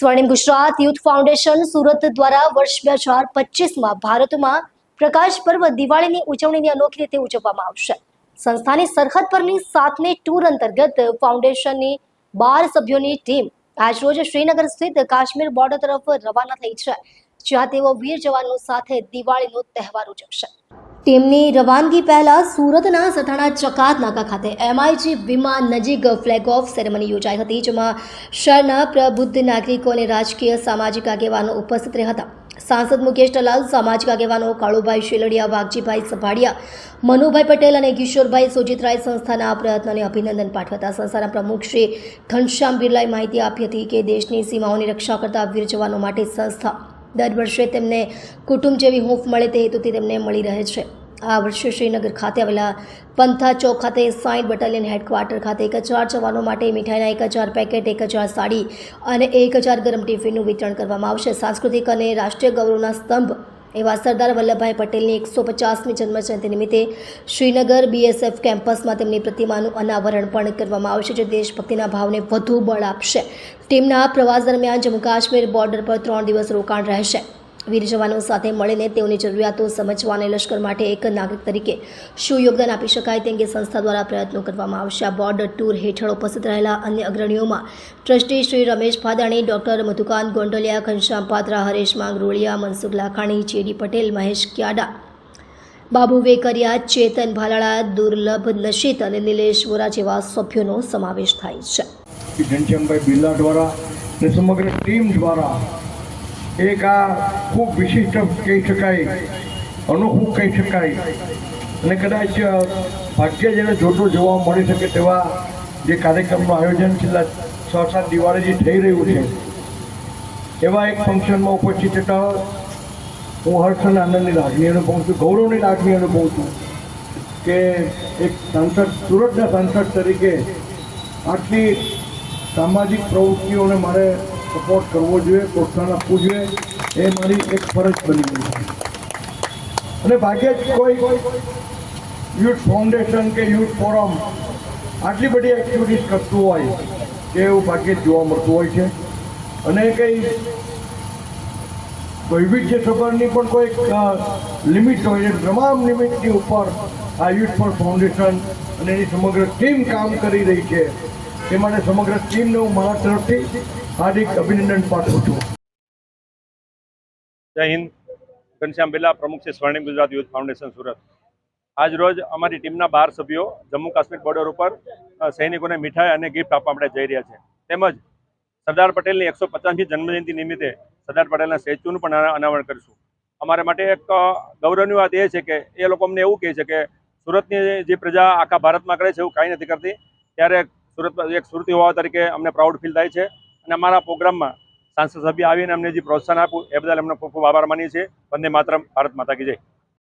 સ્વર્ણિમ Gujarat youth foundation Surat દ્વારા વર્ષ બે હજાર પચીસમાં ભારતમાં પ્રકાશ પર્વ દિવાળીની ઉજવણીની અનોખી રીતે ઉજવવામાં આવશે. સંસ્થાની સરહદ પરની સાતમી ટૂર અંતર્ગત ફાઉન્ડેશનની બાર સભ્યોની ટીમ આજરોજ શ્રીનગર સ્થિત કાશ્મીર બોર્ડર તરફ રવાના થઈ છે. જ્યાં તેઓ વીર જવાનો સાથે દિવાળીનો તહેવાર ઉજવશે. ટીમની રવાનગી પહેલા સુરતના સથાણા ચકાત નાકા ખાતે એમઆઈજી વિમાન નજીક ફ્લેગ ઓફ સેરેમની યોજાઈ હતી, જેમાં શહેરના પ્રબુદ્ધ નાગરિકો અને રાજકીય સામાજિક આગેવાનો ઉપસ્થિત રહ્યા હતા. સાંસદ મુકેશ દલાલ, સામાજિક આગેવાનો કાળુભાઈ શેલડિયા, વાઘજીભાઈ સભાડિયા, મનુભાઈ પટેલ અને કિશોરભાઈ સોજિત્રાએ સંસ્થાના પ્રયત્નોને અભિનંદન પાઠવતા સંસ્થાના પ્રમુખ શ્રી ઘનશ્યામ બિરલાએ માહિતી આપી હતી કે દેશની સીમાઓની રક્ષા કરતા વીર જવાનો માટે સંસ્થા દર વર્ષે તેમને કુટુંબ જેવી હૂંફ મળે તે હેતુથી તેમને મળી રહે છે. આ વર્ષે શ્રીનગર ખાતે આવેલા પંથા ચોક ખાતે સાઈઠ બટાલિયન હેડક્વાર્ટર ખાતે એક હજાર જવાનો માટે મીઠાઈના એક હજાર પેકેટ, એક હજાર સાડી અને એક હજાર ગરમ ટિફિનનું વિતરણ કરવામાં આવશે. સાંસ્કૃતિક અને રાષ્ટ્રીય ગૌરવના સ્તંભ એવા સરદાર વલ્લભભાઈ પટેલની એકસો પચાસમી જન્મજયંતિ નિમિત્તે શ્રીનગર બીએસએફ કેમ્પસમાં તેમની પ્રતિમાનું અનાવરણ પણ કરવામાં આવશે, જે દેશભક્તિના ભાવને વધુ બળ આપશે. ટીમના પ્રવાસ દરમિયાન જમ્મુ કાશ્મીર બોર્ડર પર ત્રણ દિવસ રોકાણ રહેશે. વીર જવાનો સાથે મળીને તેઓની જરૂરિયાતો સમજવા અને લશ્કર માટે એક નાગરિક તરીકે શું યોગદાન આપી શકાય તે અંગે સંસ્થા દ્વારા પ્રયત્નો કરવામાં આવશે. આ બોર્ડ ટૂર હેઠળ ઉપસ્થિત રહેલા અન્ય અગ્રણીઓમાં ટ્રસ્ટી શ્રી રમેશ ભાદાણી, ડોક્ટર મધુકાંત ગોંડલિયા, ઘનશ્યામ પાત્રા, હરેશ માંગરોળિયા, મનસુખ લાખાણી, ચેડી પટેલ, મહેશ ક્યાડા, બાબુ વેકરિયા, ચેતન ભાલાળા, દુર્લભ નશીત અને નિલેશ વોરા જેવા સભ્યોનો સમાવેશ થાય છે. ઘનશ્યામભાઈ બિરલા દ્વારા સમગ્ર ટીમ દ્વારા એક આ ખૂબ વિશિષ્ટ કહી શકાય, અનોખું કહી શકાય. અને કદાચ ભાગ્ય જેને જોતો જોવા મળી શકે તેવા જે કાર્યક્રમનું આયોજન છેલ્લા છ સાત દિવાળીથી થઈ રહ્યું છે. એવા એક ફંક્શનમાં ઉપસ્થિત થતા હું હર્ષ અને આનંદની લાગણી અનુભવું છું, ગૌરવની લાગણી અનુભવું છું કે એક સાંસદ, સુરતના સાંસદ તરીકે આટલી સામાજિક પ્રવૃત્તિઓને મારે સપોર્ટ કરવો જોઈએ, પ્રોત્સાહન આપવું જોઈએ. એ મારી એક ફરજ બની ગઈ છે. અને ભાગ્યે જ કોઈ યુથ ફાઉન્ડેશન કે યુથ ફોરમ આટલી બધી એક્ટિવિટીઝ કરતું હોય કે એવું ભાગ્યે જ જોવા મળતું હોય છે. અને કંઈ વૈવિધ્ય સભરની પણ કોઈ લિમિટ હોય છે. તમામ લિમિટની ઉપર આ યુથ ફોર ફાઉન્ડેશન અને એની સમગ્ર ટીમ કામ કરી રહી છે. એ માટે સમગ્ર ટીમને હું મારા તરફથી હાર્દિક અભિનંદન પાઠવું છું. જય હિન્દ. ઘનશ્યામ બિરલા, પ્રમુખ છે સ્વર્ણિમ ગુજરાત યુથ ફાઉન્ડેશન, સુરત. આજ રોજ અમારી ટીમના બાર સભ્યો જમ્મુ કાશ્મીર બોર્ડર ઉપર સૈનિકોને મીઠાઈ અને ગિફ્ટ આપવા માટે જઈ રહ્યા છે. તેમજ સરદાર પટેલની એકસો પચાસમી જન્મજયંતિ નિમિત્તે સરદાર પટેલના સ્ટેચ્યુનું પણ અના- અનાવરણ કરીશું. અમારા માટે એક ગૌરવની વાત એ છે કે, એ લોકો અમને એવું કહે છે કે, સુરતની જે પ્રજા આખા ભારતમાં કરે છે એવું કાંઈ નથી કરતી, ત્યારે સુરત, એક સુરતી હોવા તરીકે અમને પ્રાઉડ ફીલ થાય છે. અને અમારા પ્રોગ્રામમાં સાંસદ સભ્ય આવીને અમને જે પ્રોત્સાહન આપ્યું, એ બદલ એમનો ખૂબ ખૂબ આભાર માનીએ છીએ. વંદે માતરમ, ભારત માતા કી જય.